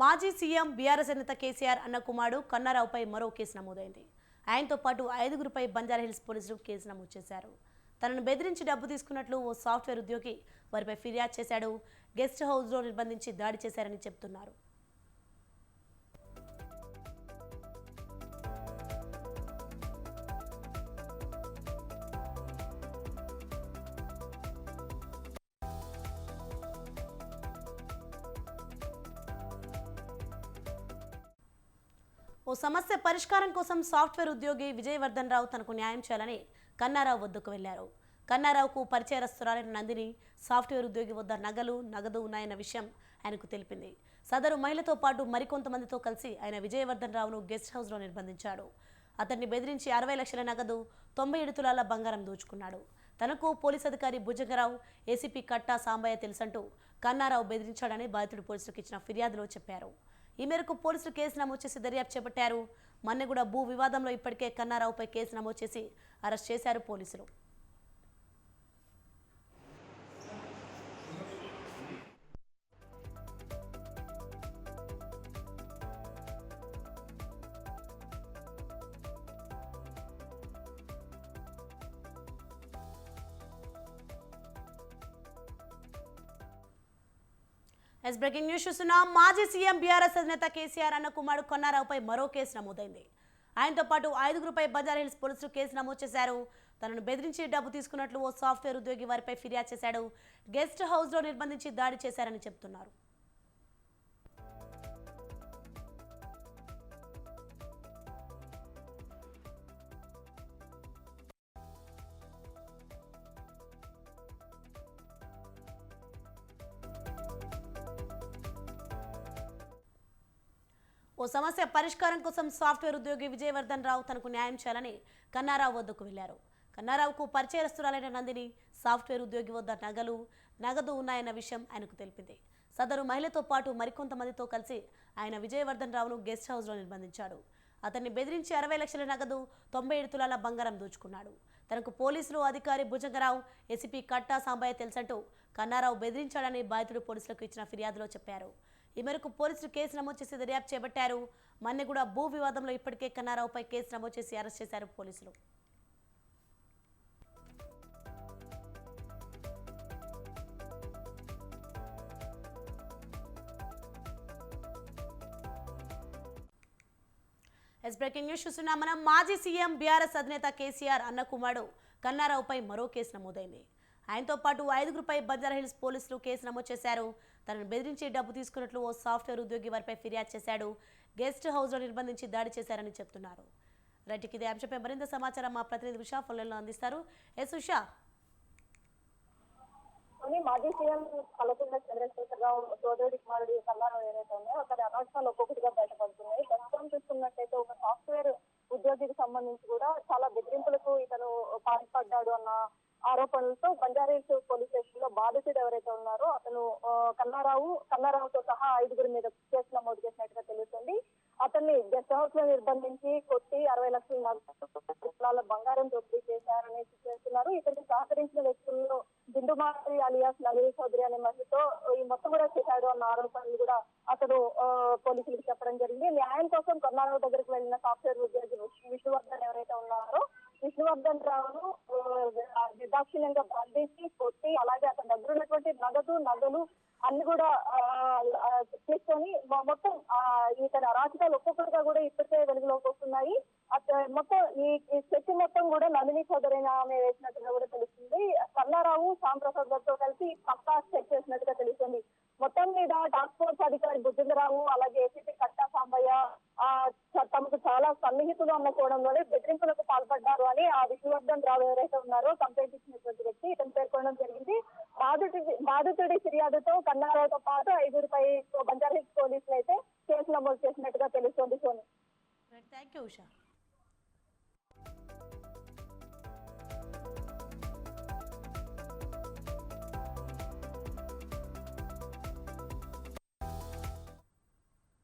మాజీ CM BRS నేత కేసీఆర్ అన్న కుమారుడు కన్నారావుపై మరో కేసు నమోదైంది. ఆయనతో పాటు ఐదుగురిపై బంజారాహిల్స్ పోలీసులు కేసు నమోదు చేశారు. తనను బెదిరించి డబ్బు తీసుకున్నట్లు ఓ సాఫ్ట్వేర్ ఉద్యోగి వారిపై ఫిర్యాదు చేశాడు. గెస్ట్ హౌస్లో నిర్బంధించి దాడి చేశారని చెప్తున్నారు. సమస్య పరిష్కారం కోసం సాఫ్ట్వేర్ ఉద్యోగి విజయవర్ధన్ రావు తనకు న్యాయం చేయాలని కన్నారావు వద్దకు వెళ్ళారు కన్నారావుకు పరిచయరస్తురాలైన నందిని సాఫ్ట్వేర్ ఉద్యోగి వద్ద నగలు నగదు ఉన్నాయన్న విషయం ఆయనకు తెలిపింది. సదరు మహిళతో పాటు మరికొంతమందితో కలిసి ఆయన విజయవర్ధన్ రావును గెస్ట్ హౌస్లో నిర్బంధించాడు. అతన్ని బెదిరించి అరవై లక్షల నగదు తొంభై ఏడు తులాల బంగారం దోచుకున్నాడు. తనకు పోలీస్ అధికారి భుజంగరావు ఏసీపీ కట్టా సాంబయ్య తెలుసంటూ కన్నారావు బెదిరించాడని బాధితుడు పోలీసులకు ఇచ్చిన ఫిర్యాదులో చెప్పారు. ఈ మేరకు పోలీసులు కేసు నమోదు చేసి దర్యాప్తు చేపట్టారు. మన్నెగూడ భూ వివాదంలో ఇప్పటికే కన్నారావుపై కేసు నమోదు చేసి అరెస్ట్ చేశారు పోలీసులు. ఎస్ బ్రేకింగ్ న్యూస్ చూస్తున్నాం. మాజీ సీఎం బీఆర్ఎస్ అధినేత కేసీఆర్ అన్న కుమారుడు కొన్నారావుపై మరో కేసు నమోదైంది. ఆయనతో పాటు ఐదుగురుపై బజార్ హిల్స్ పోలీసులు కేసు నమోదు చేశారు. తనను బెదిరించి డబ్బు తీసుకున్నట్లు ఓ సాఫ్ట్వేర్ ఉద్యోగి వారిపై ఫిర్యాదు చేశాడు. గెస్ట్ హౌస్లో నిర్బంధించి దాడి చేశారని చెప్తున్నారు. ఓ సమస్య పరిష్కారం కోసం సాఫ్ట్వేర్ ఉద్యోగి విజయవర్ధన్ రావు తనకు న్యాయం చేయాలని కన్నారావు వద్దకు వెళ్ళారు కన్నారావుకు పరిచయస్తురాలైన నందిని సాఫ్ట్వేర్ ఉద్యోగి వద్ద నగలు నగదు ఉన్నాయన్న విషయం ఆయనకు తెలిపింది. సదరు మహిళతో పాటు మరికొంతమందితో కలిసి ఆయన విజయవర్ధన్ రావును గెస్ట్ హౌస్లో నిర్బంధించాడు. అతన్ని బెదిరించి అరవై లక్షల నగదు తొంభై ఏడు తులాల బంగారం దోచుకున్నాడు. తనకు పోలీసులు అధికారి భుజంగరావు ఏసీపీ కట్టా సాంబయ్య తెలుసంటూ కన్నారావు బెదిరించాడని బాధితుడు పోలీసులకు ఇచ్చిన ఫిర్యాదులో చెప్పారు. ఈ మేరకు పోలీసులు కేసు నమోదు చేసి దర్యాప్తు చేపట్టారు. మన్నెగూడ భూ వివాదంలో ఇప్పటికే కన్నారావుపై కేసు నమోదు చేసి అరెస్ట్ చేశారు పోలీసులు. ఎస్ బ్రేకింగ్ న్యూస్ చూస్తున్నాం మనం. మాజీ సీఎం బీఆర్ఎస్ అధినేత కేసీఆర్ అన్న కుమారుడు కన్నారావుపై మరో కేసు నమోదైంది. ఆయనతో పాటు ఐదుగురుపై బంజారాహిల్స్ పోలీసులు కేసు నమోదు చేశారు. తనను బెదిరించి డబ్బు తీసుకున్నట్లు ఓ సాఫ్ట్వేర్ ఉద్యోగి వారిపై ఫిర్యాదు చేశాడు. గెస్ట్ హౌస్లో నిర్బంధించి దాడి చేశారని చెప్తున్నారు. రైట్ ఇదే అంశంపై మరింత సమాచారం మా ప్రతినిధి ఉషా ఫోన్లలో అందిస్తారు. ఎస్ ఉషా. అని మాజీ సీఎం కలకుండా చంద్రశేఖర్ రావు సోదరుడి కుమారుడి కల్లారం ఏదైతే ఉన్నాయో అక్కడ అనౌన్స్మెంట్ ఒక్కొక్కటిగా బయటపడుతున్నాయి. ప్రస్తుతం చూసుకున్నట్టయితే ఒక సాఫ్ట్వేర్ ఉద్యోగికి సంబంధించి కూడా చాలా బెదిరింపులకు ఇతను పాల్పడ్డాడు అన్న ఆరోపణలతో బంజారీస్ పోలీస్ బాధితుడు ఎవరైతే ఉన్నారో అతను ఆ, కన్నారావు కన్నారావుతో సహా ఐదుగురి మీద కేసు నమోదు చేసినట్టుగా తెలుస్తుంది. అతన్ని గెస్ట్ హౌస్లో నిర్బంధించి కొట్టి అరవై లక్షల నగదు బంగారం దోపిడీ చేశారని చేస్తున్నారు ఇతన్ని సహకరించిన వ్యక్తుల్లో దిండుమారి అలియాస్ నవీన్ చౌదరి అనే మహిళతో ఈ మొత్తం కూడా చేశాడు అన్న ఆరోపణలు కూడా అతను ఆ, పోలీసులకు చెప్పడం జరిగింది. న్యాయం కోసం కర్ణాటక దగ్గరికి వెళ్ళిన సాఫ్ట్వేర్ ఉద్యోగి విష్ణువర్ధన్ ఎవరైతే ఉన్నారో విష్ణువర్ధన్ రావును నిర్దాక్షిణ్యంగా బంధించి కొట్టి అలాగే అతని దగ్గర ఉన్నటువంటి నగదు నగలు అన్ని కూడా తీసుకొని మొత్తం ఇతని అరాచకాలు ఒక్కొక్కటిగా కూడా ఇప్పటికే వెలుగులోకి వస్తున్నాయి. మొత్తం ఈ ఈ శక్తి మొత్తం కూడా నందిని సోదరైన ఆమె వేసినట్టుగా కూడా తెలుస్తుంది. కల్లారావు సాంప్రసాద్ గారితో కలిసి పక్కా చెక్ చేసినట్టుగా తెలుస్తుంది. మొత్తం మీద టాస్క్ ఫోర్స్ అధికారి బుద్ధిందరావు అలాగే ఏసీపీ కట్టా సాంబయ్య తమకు చాలా సన్నిహితులు అన్న కోణంలోనే బెదిరింపులకు పాల్పడ్డారు అని ఆ విష్ణువర్ధన్ రావు ఎవరైతే ఉన్నారో కంప్లైంట్ ఇచ్చినటువంటి వ్యక్తి ఇతను పేర్కొనడం జరిగింది. బాధితు బాధితుడి ఫిర్యాదుతో కన్నారాతో పాటు ఐదుగురిపై బంజారహిల్స్ పోలీసులు అయితే కేసు నమోదు చేసినట్టుగా తెలుస్తోంది సోని.